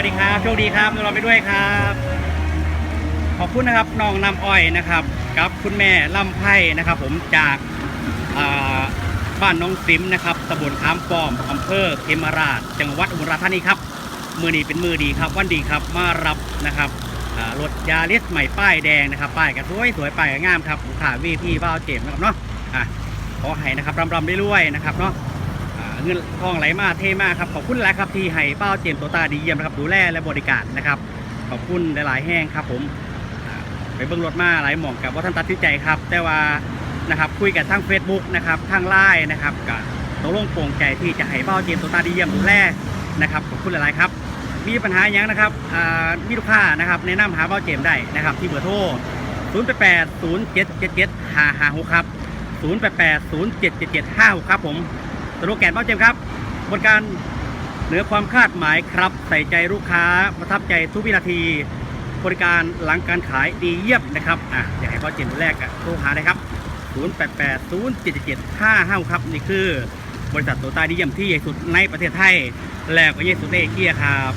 วัสดีครับเราไปด้วยครับ ขอบคุณนะครับน้องน้ำอ้อยนะครับ กับคุณแม่ลำไพ่นะครับ ผมจากบ้านน้องซิมนะครับตำบลขามป้อมอำเภอเขมราช จังหวัดอุบลราชธานีครับมือนี้เป็นมือดีครับ วันดีครับมารับนะครับรถยาริสใหม่ป้ายแดงนะครับป้ายก็สวยสวยป้ายก็งามครับลูกค้าวีพี่บ้าวเจมส์นะครับเนาะอะขอให้นะครับรำรำได้รวยๆนะครับเนาะ เงินทองไหลมาเทมากครับขอบคุณหลายครับที่ให้เป้าเจมสโตตาดีเยี่ยมนะครับดูแลและบริการนะครับขอบคุณหลายๆแห้งครับผมไปเบิ้งรถมาหลายหม่องกับว่าท่านตัดสินใจครับ แต่ว่านะครับคุยกันทาง Facebook นะครับทางไลน์นะครับกับตกลงโปร่งใจที่จะให้เป้าเจมสโตตาดีเยี่ยมดูแลนะครับขอบคุณหลายๆครับมีปัญหาอย่างนะครับมีลูกค้านะครับแนะนำหาเป้าเจมได้นะครับ ที่เบอร์โทร0 8 8 0 7 7 7 5 5 6ครับ0 8 8 0 7 7 7 5 6ครับผม สโลแกนเป้าเจมครับบริการเหนือความคาดหมายครับ ใส่ใจลูกค้าประทับใจทุกวินาที บริการหลังการขายดีเยี่ยมนะครับอะอยากให้ป้าเจมแรกอะโทรหาได้ครับ 088 077 555ครับนี่คือบริษัทโตต้าดีเยี่ยมที่ใหญ่สุดในประเทศไทย และก็ใหญ่สุดในเอเชียครับ